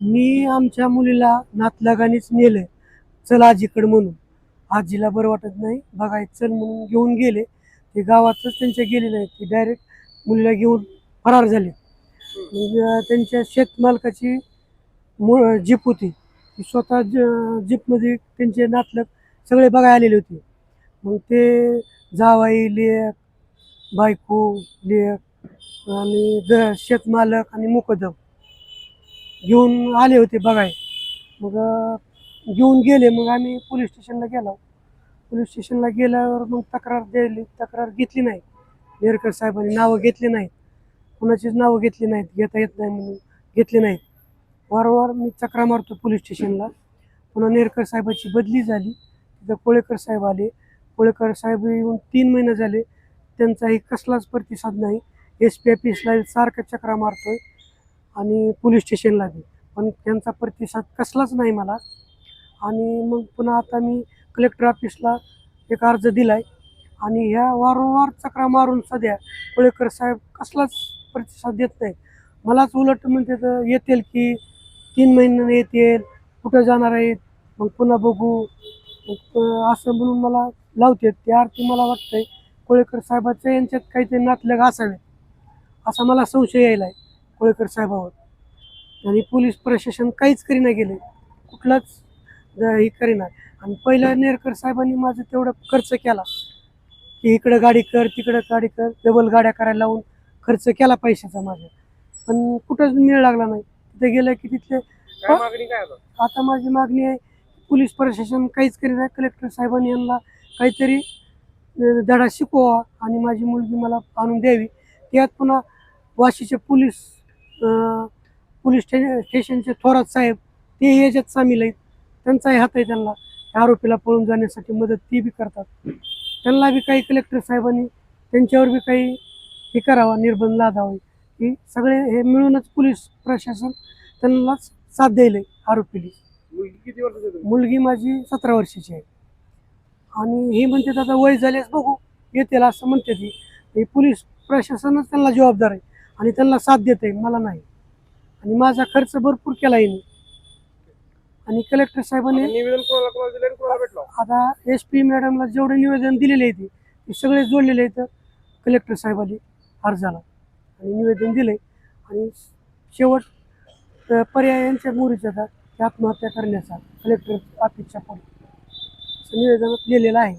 मी आमच्या मुलीला नातलागानेच नेलंय. चल आजीकडे म्हणून. आजीला बरं वाटत नाही. बघाय चल म्हणून घेऊन गेले. ते गावातच त्यांच्या गेले नाही ते डायरेक्ट मुलीला घेऊन फरार झाले. मग त्यांच्या शेतमालकाची मूळ जीप होती. ती स्वतः ज जीपमध्ये त्यांचे नातलग सगळे बघायला आलेले होते. मग ते जावाई लेक बायको लेक आणि ग शेतमालक आणि मुकदम घेऊन आले होते बघाय. मग घेऊन गेले. मग आम्ही पोलीस स्टेशनला गेलो. पोलीस स्टेशनला गेल्यावर मग तक्रार दिली तक्रार घेतली नाही. नेरकर साहेबांनी नावं घेतली नाहीत. कुणाचीच नावं घेतली नाहीत. घेता येत नाही म्हणून घेतली नाहीत. वारंवार मी चक्रा मारतो पोलीस स्टेशनला. पुन्हा नेरकर साहेबाची बदली झाली. तिथं कोळेकर साहेब आले. कोळेकर साहेब येऊन तीन महिने झाले. त्यांचाही कसलाच प्रतिसाद नाही. एस पी ऑफिसला सारखं चक्रा मारतोय. आणि पोलीस स्टेशनला बी. पण त्यांचा प्रतिसाद कसलाच नाही मला. आणि मग पुन्हा आता मी कलेक्टर ऑफिसला एक अर्ज दिला आहे आणि ह्या वारंवार चक्रा मारून सध्या कोळेकर साहेब कसलाच प्रतिसाद देत नाही मलाच उलट म्हणते तर येतील की तीन महिन्याने येतील कुठं जाणार आहेत मग पुन्हा बघू. मग असं म्हणून मला लावते त्या अर्थी मला वाटतंय कोळेकर साहेबाचं यांच्यात काहीतरी नातलग असावे असा मला संशय यायला आहे कोळेकर साहेबावर आणि पोलीस प्रशासन काहीच करीना गेले. कुठलाच हे करीना. आणि पहिलं नेरकर साहेबांनी माझं तेवढं खर्च केला. की इकडं गाडी कर तिकडं गाडी कर डबल गाड्या करायला लावून खर्च केला पैशाचा माझ्या. पण कुठंच मिळ लागला नाही. तिथे गेलं की तिथले काय मागणी काय आता? माझी मागणी आहे पोलीस प्रशासन काहीच करीत नाही. कलेक्टर साहेबांनी यांना काहीतरी धडा शिकवा आणि माझी मुलगी मला आणून द्यावी. त्यात पुन्हा वाशीचे पोलीस पोलीस स्टे स्टेशनचे थोरात साहेब ते याच्यात सामील आहेत. त्यांचाही हात आहे त्यांना. त्या आरोपीला पळून जाण्यासाठी मदत ती बी करतात. त्यांना बी काही कलेक्टर साहेबांनी त्यांच्यावर बी काही हे करावा निर्बंध लादावे. की सगळे हे मिळूनच पोलीस प्रशासन त्यांना साथ द्यायला आरोपीली. मुलगी किती वर्षाची मुलगी माझी सतरा वर्षाची आहे. आणि ही म्हणते आता वय झाल्यास बघू येतील असं म्हणते ती हे पोलीस प्रशासनच त्यांना जबाबदार आहे. आणि त्यांना साथ देत आहे मला नाही. आणि माझा खर्च भरपूर केला आहे आणि कलेक्टर साहेबांनी आता निवेदन कोणाला कोणाला दिलं आणि कोणाला भेटलो? आता एस पी मॅडमला जेवढे निवेदन दिलेले आहे ते ते सगळे जोडलेले आहेत कलेक्टर साहेबांनी अर्जाला. आणि निवेदन दिले आणि शेवट अं, पर्याय यांच्या मोरीचा की आत्महत्या करण्याचा कलेक्टर ऑफिसच्या पुढे. असं निवेदनात लिहिलेलं आहे.